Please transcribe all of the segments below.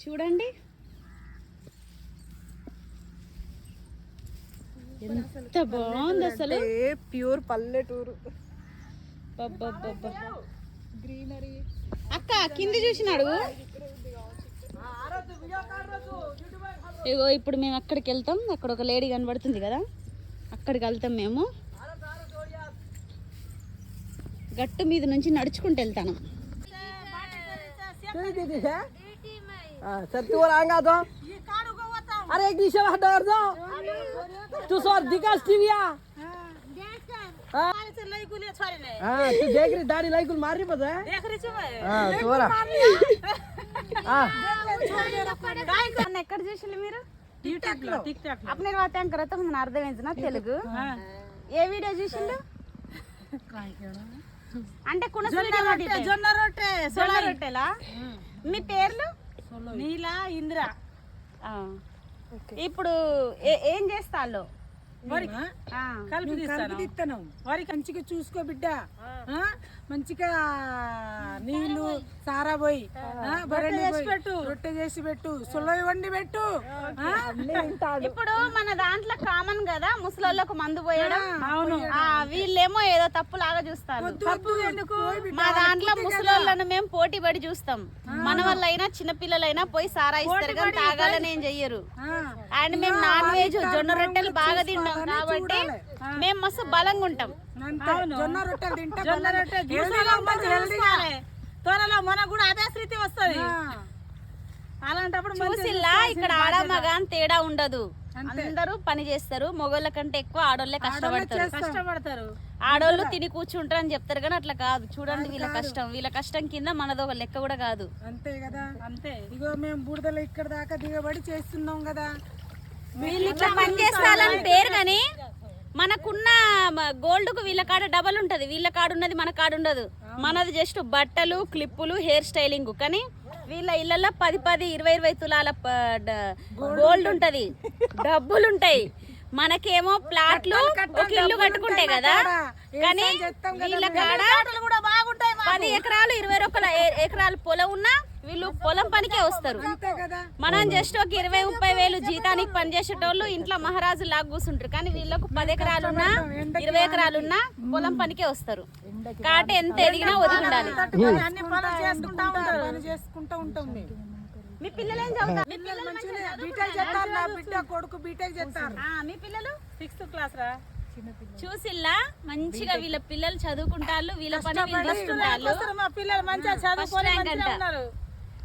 చూడండి ఎంత బాగుంది అసలు ప్యూర్ పల్లెటూరు. గ్రీనరీ అక్క కింది చూసినాడు ఇగో ఇప్పుడు మేము అక్కడికి వెళ్తాం అక్కడ ఒక లేడీ కనబడుతుంది కదా అక్కడికి వెళ్తాం మేము గట్టు మీద నుంచి నడుచుకుంటూ వెళ్తాను सर तू और आएगा तो अरे एक दिशा में डर दो तू सर दिखास टीविया हाँ तू देख रही दाढ़ी लाई कुल मार रही पता है हाँ तोरा हाँ నన్ను ఎక్కడ చూసిండు మీరు అప్పుడు వాతాం కరత మన అర్థమైంది తెలుగు ఏ వీడియో చూసిండు అంటే కుణసులు జొన్న రొట్టె సోళ రొట్టెలా మీ పేర్లు నీలా ఇందిరా. ఇప్పుడు ఏ- ఏం వారికి మంచిగా చూసుకో బిడ్డ. ఆ? మంచిగా నీళ్ళు సారా పోయి. రొట్టె చేసి పెట్టు. సులభ వండి పెట్టు? ఇప్పుడు మన దాంట్లో కామన్ కదా ముసలోళ్ళకు మందు పోయడం. ఆ, వీళ్ళేమో ఏదో తప్పులాగా చూస్తారు. తప్పు ఎందుకు? మా దాంట్లో ముసలోళ్ళను మేము పోటీ పడి చూస్తాం. మన వాళ్ళైనా చిన్నపిల్లలైనా పోయి సారా ఇస్తారు కానీ తాగాలని ఏం చెయ్యరు. ఆ. అండ్ మేము నాన్ వెజ్ జొన్న రొట్టెలు బాగా తింటాం కాబట్టి మేము మస్తు బలంగా ఉంటాం. జొన్న రొట్టెలు తింటే త్వరలో మనకు కూడా అదే స్థితి వస్తుంది. అలాంటప్పుడు చూసిల్లా? ఇక్కడ ఆడ మగ అని తేడా ఉండదు. అందరూ పని చేస్తారు. మొగోళ్ళ కంటే ఎక్కువ ఆడోళ్ళే కష్టపడతారు. కష్టపడతారు. ఆడోళ్ళు తిని కూర్చుంటారు అని చెప్తారు కానీ అట్లా కాదు. చూడండి వీళ్ళ కష్టం. వీళ్ళ కష్టం కింద మనది ఒక లెక్క కూడా కాదు. అంతే కదా. అంతే. ఇగో మేము బుడదలు ఇక్కడ దాకా దిగబడి చేస్తున్నాం కదా. వీళ్ళు ఇట్లా పని చేస్తారని పేరు కానీ మనకున్న గోల్డ్కు వీళ్ళ కాడ డబల్ ఉంటది. వీళ్ళ కాడ ఉన్నది మన కాడ ఉండదు. మనది జస్ట్ బట్టలు క్లిప్పులు హెయిర్ స్టైలింగ్ కానీ వీళ్ళ ఇళ్ళల్లో పది పది ఇరవై ఇరవై తులాల గోల్డ్ ఉంటది. డబ్బులు ఉంటాయి. మనకేమో ప్లాట్లు ఒక ఇల్లు కట్టుకుంటే కదా. కానీ వీళ్ళ కాడ పది ఎకరాలు ఇరవై ఒక్క ఎకరాలు పొలం ఉన్నా వీళ్ళు పొలం పనికే వస్తారు. అంతే కదా మనం జస్ట్ ఒక ఇరవై ముప్పై వేలు జీతానికి పనిచేసేటోళ్ళు ఇంట్లో మహారాజు లాగా కూర్చుంటారు. కానీ వీళ్ళకు పది ఎకరాలున్నా ఇరవై ఎకరాలున్నా పొలం పనికే వస్తారు. కాట ఎంత ఎదిగినా వదిలి ఉండాలి. అన్ని పనులు చేసుకుంటా ఉంటారు. పని చేసుకుంటా ఉంటాం మేము. మీ పిల్లలు ఏం చదువుతారు? మీ పిల్లలు మంచిగా బీటెక్ చేస్తారు నా బిడ్డ కొడుకు బీటెక్ చేస్తారు. ఆ, మీ పిల్లలు? సిక్స్త్ క్లాస్ రా. చూసిల్లా? మంచిగా వీళ్ళ పిల్లలు చదువుకుంటారు వీళ్ళ పని వీళ్ళు మా పిల్లలు మంచిగా చదువుకొని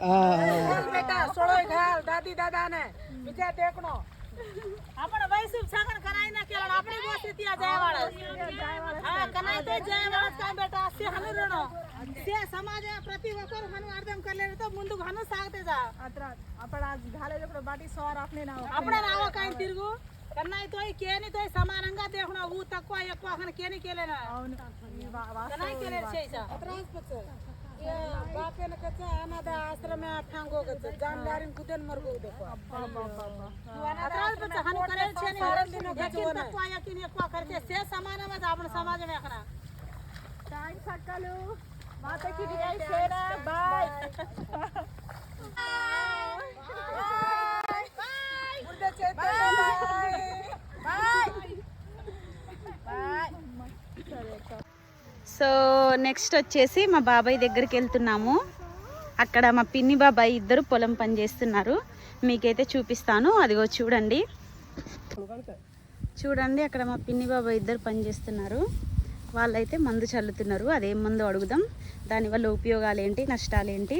બેટા સોળોય ઘાલ દાદી દાદા ને બીજા ટેકનો. આપણે વૈસુપ સાગર કરાઈ ના કેલણ આપણે બોસી ત્યાં જાય વાળા હા કનાઈ તો જાય વાળા કા બેટા સે હનુ રણો સે સમાજ પ્રતિ વખત હનુ અર્ધમ કરી લે તો ముందు હનુ સાગતે જા. આતરા આપણે આ ઘાલે આપણે બાટી સવાર આપણે ના આપણે ના કાઈ తిరుగు కన్నాయి తోయి కేని తోయి సమానంగా దేవుడు ఊ తక్కువ ఎక్కువ కేని కేలేనా అవును కన్నాయి కేలేదు చేసా అత్రాస్ పచ్చ ಬಾಪೇನಕಚ್ಚ ಅನಾಥ ಆಶ್ರಮ ಠಾಂಗೋಗಚ್ಚ ಜಾನ್ದಾರಿನ ಕುದೇನ್ ಮರ್ಗೋಗ್ಬೇಕು సమాజం సమాజం ఎక్కడ థ్యాంక్స్ అక్కలు మాతకి బాయ్ సో నెక్స్ట్ వచ్చేసి మా బాబాయ్ దగ్గరికి వెళ్తున్నాము. అక్కడ మా పిన్ని బాబాయ్ ఇద్దరు పొలం పని చేస్తున్నారు. మీకైతే చూపిస్తాను. అదిగో చూడండి. చూడండి అక్కడ మా పిన్ని బాబాయ్ ఇద్దరు పని చేస్తున్నారు. వాళ్ళైతే మందు చల్లుతున్నారు. అదేం మందు అడుగుదాం. దానివల్ల ఉపయోగాలు ఏంటి నష్టాలు ఏంటి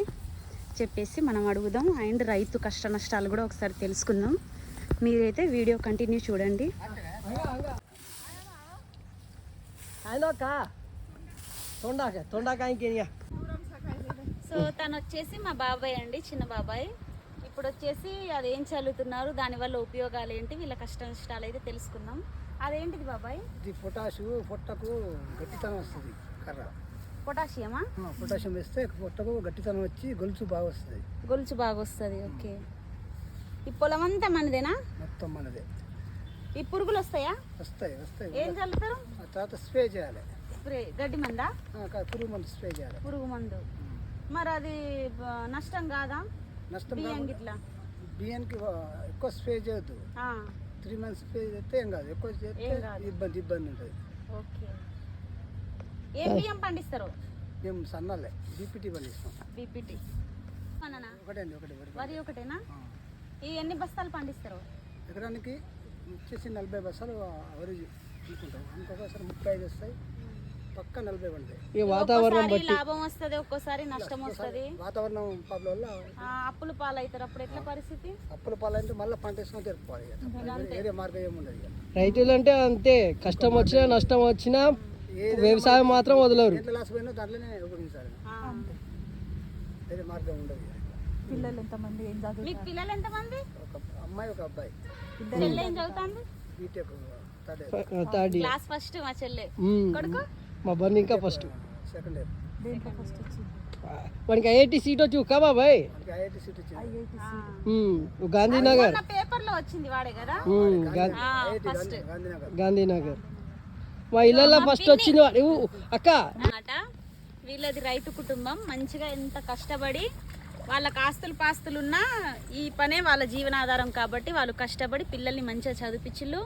చెప్పేసి మనం అడుగుదాం. అండ్ రైతు కష్ట నష్టాలు కూడా ఒకసారి తెలుసుకుందాం. మీరైతే వీడియో కంటిన్యూ చూడండి. సో తను వచ్చేసి మా బాబాయ్ అండి చిన్న బాబాయ్. ఇప్పుడు వచ్చేసి అది ఏం చల్లుతున్నారు దానివల్ల ఉపయోగాలు ఏంటి వీళ్ళ కష్ట నష్టాలు అయితే తెలుసుకుందాం. అదేంటిది బాబాయ్? పొటాషు పొట్టకు గట్టితనం వస్తుంది కర్ర. పొటాషియమా? పొటాషియం వేస్తే పొట్టకు గట్టితనం వచ్చి గొలుసు బాగా వస్తుంది. గొలుసు బాగా వస్తుంది ఓకే. ఈ పొలం అంతా మనదేనా? మొత్తం మనదే. ఈ పురుగులు వస్తాయా? వస్తాయి వస్తాయి. ఏం చల్లుతారు? తర్వాత స్ప్రే చేయాలి. స్ప్రే గడ్డి మందా? పురుగు మందు స్ప్రే చేయాలి. పురుగు మందు. మరి అది నష్టం కాదా? నష్టం బియ్యం గిట్లా? బియ్యానికి ఎక్కువ స్ప్రే చేయొద్దు. త్రీ మంత్స్ స్ప్రే చేస్తే ఏం కాదు. ఎక్కువ చేస్తే. ఇబ్బంది ఇబ్బంది ఉంటుంది. ఓకే. ఏం బియ్యం పండిస్తారు? మేము సన్నాలే. బీపీటీ పండిస్తాం. బీపీటీ. మననా ఒకటే అండి ఒకటి ఒకటి. వరి ఒకటేనా. ఈ ఎన్ని బస్తాలు పండిస్తారు? ఎకరానికి వచ్చేసి నలభై బస్సాలు వరి అనుకుంటాం. ఇంకొకసారి ముప్పై ఐదు వస్తాయి. పక్క నలభై పండుతాయి ఈ వాతావరణం ఒక్కోసారి లాభం వస్తుంది ఒక్కోసారి నష్టం వస్తుంది. వాతావరణం ప్రాబ్లం వల్ల అప్పులు పాలవుతారు అప్పుడు ఎట్లా పరిస్థితి? అప్పుల పాలంటే మళ్ళీ పంట వేసుకొని తెరుపుకోవాలి ఇక. వేరే- మార్గం ఏముండదు ఇక. రైతులు అంటే అంతే. కష్టం వచ్చినా నష్టం వచ్చినా వ్యవసాయం మాత్రం వదలరు. ఎంత లాస్ పోయినా దాంట్లోనే ఉపయోగించాలి. ఆ. వేరే మార్గం ఉండదు ఇక. మీకు పిల్లలు ఎంతమంది? ఒక అమ్మాయి ఒక అబ్బాయి. చెల్లె ఏం చదువుతుంది? B Tech third year. Third year. Class first మా చెల్లె. కొడుకు? మా బండి ఇంకా ఫస్ట్ సెకండ్ ఇయర్ వానికి ఐఐటి సీట్ వచ్చి కా బాబాయ్? మనకి ఐఐటి సీట్ వచ్చింది. ఉమ్, గాంధీనగర్. గాంధీనగర్. గాంధీనగర్. మా ఇళ్ళల్లో ఫస్ట్ వచ్చింది వాడు. అక్క. వీళ్ళది రైతు కుటుంబం. మంచిగా ఎంత కష్టపడి వాళ్ళకి ఆస్తులు పాస్తులు ఉన్నా ఈ పనే వాళ్ళ జీవనాధారం కాబట్టి వాళ్ళు కష్టపడి పిల్లల్ని మంచిగా చదివించిళ్ళు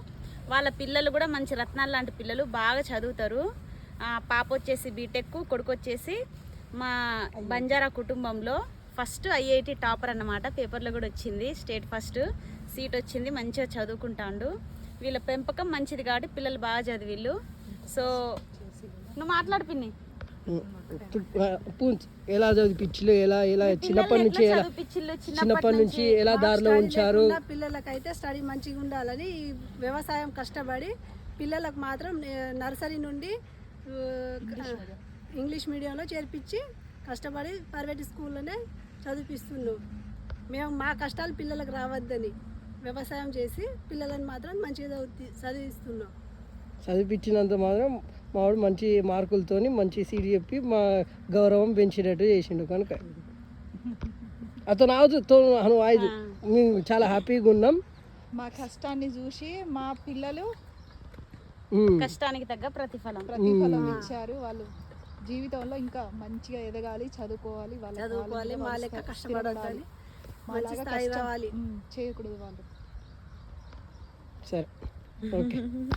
వాళ్ళ పిల్లలు కూడా మంచి రత్నాలు లాంటి పిల్లలు బాగా చదువుతారు. పాప వచ్చేసి బీటెక్ కొడుకు వచ్చేసి మా బంజారా కుటుంబంలో ఫస్ట్ ఐఐటి టాపర్ అన్నమాట. పేపర్లో కూడా వచ్చింది స్టేట్ ఫస్ట్ సీట్ వచ్చింది మంచిగా చదువుకుంటాండు. వీళ్ళ పెంపకం మంచిది కాబట్టి పిల్లలు బాగా చదివిళ్ళు సో నువ్వు మాట్లాడు పిన్ని. ఎలా చదివిపించలు ఎలా ఎలా చిన్నప్పటి నుంచి ఎలా చిన్నప్పటి నుంచి ఎలా దారిలో ఉంచారు? పిల్లలకైతే స్టడీ మంచిగా ఉండాలని వ్యవసాయం కష్టపడి పిల్లలకు మాత్రం నర్సరీ నుండి ఇంగ్లీష్ మీడియంలో చేర్పించి కష్టపడి ప్రైవేట్ స్కూల్లోనే చదివిపిస్తున్నాం మేము మా కష్టాలు పిల్లలకు రావద్దని వ్యవసాయం చేసి పిల్లలను మాత్రం మంచిగా చదివి చదివిస్తున్నాం. చదివిపించినంత మాత్రం మావాడు మంచి మార్కులతోని మంచి సీట్ చెప్పి మా గౌరవం పెంచినట్టు చేసిండు కనుక. అతను ఆదు అను ఆయుధు మేము చాలా హ్యాపీగా ఉన్నాం. మా కష్టాన్ని చూసి మా పిల్లలు. కష్టానికి తగ్గ ప్రతిఫలం. ప్రతిఫలం ఇచ్చారు వాళ్ళు. జీవితంలో ఇంకా మంచిగా ఎదగాలి చదువుకోవాలి వాళ్ళ కాళ్ళ మీద చదువుకోవాలి మా వాళ్ళు లెక్క స్థిర- కష్టపడద్దని స్థిరపడాలి. మంచి మాలాగా స్థాయి కష్టం? రావాలి. ఉమ్, చేయకూడదు వాళ్ళు. సరే. ఓకే.